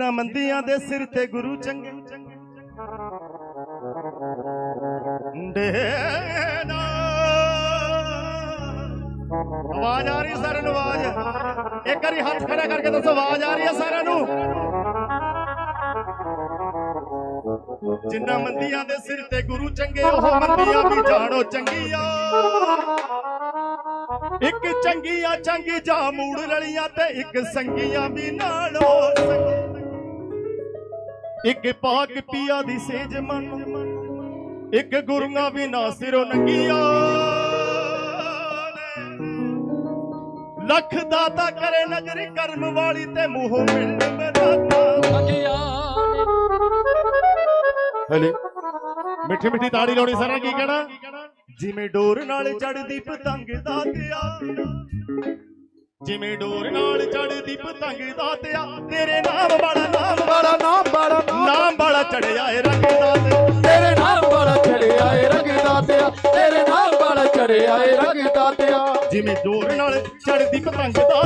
ਜਿਨ੍ਹਾਂ ਮੰਦੀਆਂ ਦੇ ਸਿਰ ਤੇ ਗੁਰੂ ਚੰਗੇ। ਡੇਨਾ ਆਵਾਜ਼ ਆ ਰਹੀ ਸਾਰਿਆਂ ਨੂੰ, ਆਵਾਜ਼। ਇੱਕ ਵਾਰੀ ਹੱਥ ਖੜਾ ਕਰਕੇ ਦੱਸੋ, ਆਵਾਜ਼ ਆ ਰਹੀ ਹੈ ਸਾਰਿਆਂ ਨੂੰ। ਜਿਨ੍ਹਾਂ ਮੰਦੀਆਂ ਦੇ ਸਿਰ ਤੇ ਗੁਰੂ ਚੰਗੇ, ਉਹ ਮੰਦੀਆਂ ਵੀ ਜਾਣੋ ਚੰਗੀਆਂ। ਇੱਕ ਚੰਗੀਆਂ ਚੰਗੀ ਜਾ ਮੂੜ ਰਲੀਆਂ ਤੇ ਇੱਕ ਸੰਗੀਆਂ ਵੀ ਨਾਲੋ ਇੱਕ ਪਾਕ ਪੀਆ ਦੀ ਸੇਜ ਮਨ, ਇੱਕ ਗੁਰੂਆਂ ਵੀ ਸਿਰੋਂ ਨੰਗੀਆਂ ਲੱਖ ਦਾਤਾ ਕਰੇ ਨਜ਼ਰ ਕਰਮ ਵਾਲੀ ਤੇ ਮੂੰਹ ਮਿਲਣ ਮਦਾਤਾ ਹਲੇ ਮਿੱਠੀ ਮਿੱਠੀ ਤਾੜੀ ਲਾਉਣੀ ਸਾਰਾ ਕੀ ਕਹਿਣਾ? ਜਿਵੇਂ ਡੋਰ ਨਾਲ ਚੜਦੀ ਪਤੰਗ ਦਾ ਤਿਆ ਜਿਵੇਂ ਡੋਰ ਨਾਲ ਚੜਦੀ ਪਤੰਗ ਦਾ ਤਿਆ ਤੇਰੇ ਚੜਿਆ ਏ ਰੰਗ ਤੇਰੇ ਨਾਲ ਬੜਾ ਚੜਿਆ ਏ ਰੰਗ ਦਾਤਿਆ ਤੇਰੇ ਨਾਮ ਬੜਾ ਚੜਿਆ ਏ ਰੰਗ ਜਿਵੇਂ ਡੋਰ ਨਾਲ ਚੜਦੀ ਪਤੰਗ ਦਾ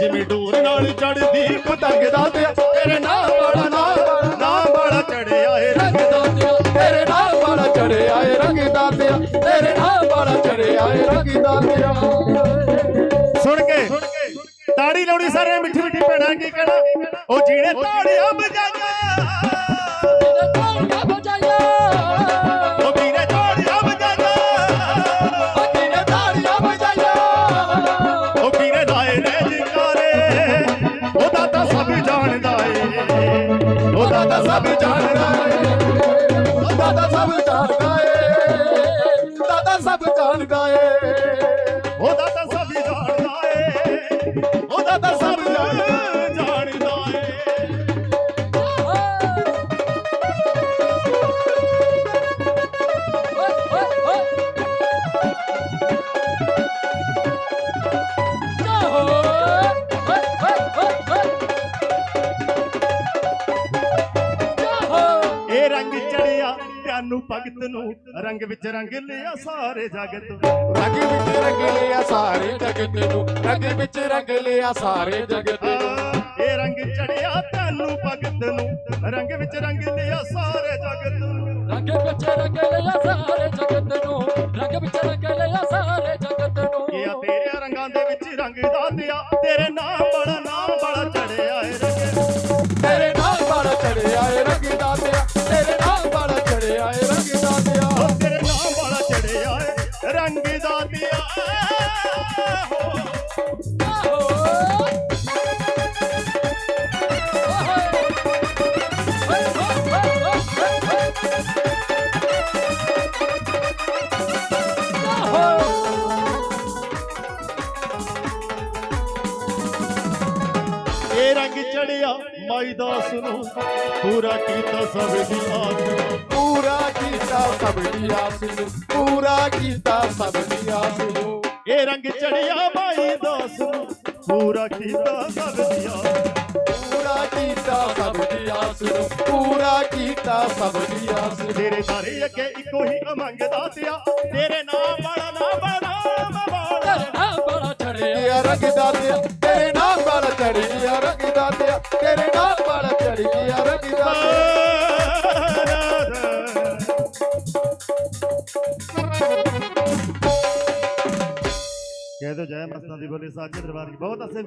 ਜਿਵੇਂ ਡੋਰ ਨਾਲ ਚੜਦੀ ਪਤੰਗ ਦਾਤਿਆ ਤੇਰੇ ਨਾਮ ਵਾਲਾ ਨਾਮ ਨਾਮ ਵਾਲਾ ਚੜਿਆ ਏ ਰੰਗ ਤੇਰੇ ਨਾਮ ਬੜਾ ਚੜਿਆ ਏ ਰੰਗ ਤੇਰੇ ਨਾਮ ਬੜਾ ਚੜਿਆ ਏ ਰੰਗ ਸੁਣ ਕੇ ਤਾੜੀ ਲਾਉਣੀ ਸਾਰੇ ਮਿੱਠੀ ਮਿੱਠੀ ਭੈਣਾਂ, ਕੀ ਕਹਿਣਾ? ਉਹ ਜੀਣੇ ਤਾੜੀਆਂ ਵਜਾਈਆਂ ਸਭ ਜਾਣਦਾ ਏ। ਦਾਦਾ ਸਭ ਜਾਣਦਾ ਏ। ਪਿਆਨੂ ਭਗਤ ਨੂੰ ਰੰਗ ਵਿੱਚ ਰੰਗ ਲਿਆ ਸਾਰੇ ਜਗਤ ਰੰਗ ਵਿੱਚ ਰੰਗ ਲਿਆ ਸਾਰੇ ਜਗਤ ਨੂੰ। ਰੰਗ ਵਿੱਚ ਰੰਗ ਲਿਆ ਸਾਰੇ ਜਗਤ ਨੂੰ। ਇਹ ਰੰਗ ਚੜਿਆ ਪਿਆਨੂ ਭਗਤ ਨੂੰ। ਰੰਗ ਵਿੱਚ ਰੰਗ ਲਿਆ ਸਾਰੇ ਜਗਤ ਨੂੰ। ਰੰਗ ਵਿੱਚ ਰੰਗ ਲਿਆ ਸਾਰੇ ਜਗਤ ਨੂੰ। ਰੰਗ ਵਿੱਚ ਰੰਗ ਲਿਆ ਸਾਰੇ ਜਗਤ ਨੂੰ। ਇਹ ਤੇਰੇ ਰੰਗਾਂ ਦੇ ਵਿੱਚ ਰੰਗ ਦਾ ਦਿਆ ਤੇਰੇ ਨਾਮ ਬੜਾ ਰੰਗ ਦਾ ਦਿਆ ਇਹ ਰੰਗ ਚੜਿਆ ਮਾਈ ਦਾਸ ਨੂੰ। ਪੂਰਾ ਕੀਤਾ ਸਭ ਦੀ ਆਸ ਪੂਰਾ ਕੀਤਾ ਸਭ ਦੀ ਆਸ ਨੂੰ। ਪੂਰਾ ਕੀਤਾ ਸਭ ਦੀ ਆਸ ਨੂੰ। ਇਹ ਰੰਗ ਚੜਿਆ ਮਾਈ ਦਾਸ ਨੂੰ। ਪੂਰਾ ਕੀਤਾ ਸਭ ਦੀ ਆਸ ਪੂਰਾ ਕੀਤਾ ਸਭ ਦੀ ਆਸ ਨੂੰ। ਪੂਰਾ ਕੀਤਾ ਸਭ ਦੀ ਆਸ ਤੇਰੇ ਸਾਰੇ ਅੱਗੇ ਇੱਕੋ ਹੀ ਮੰਗਦਾ ਤਿਆ ਤੇਰੇ ਨਾਮ ਵਾਲਾ ਨਾਮ ਤੇਰੇ ਨਾਮ ਬੜਾ। ਚੜਿਆ ਰੰਗ ਦਾਤਿਆ ਕਹਿ ਦੋ ਜੈ ਮਸਤਾਂ ਦੀ ਬੋਲੇ ਸਾਜੇ ਦਰਬਾਰ। ਕੀ ਬਹੁਤ ਅਸੇ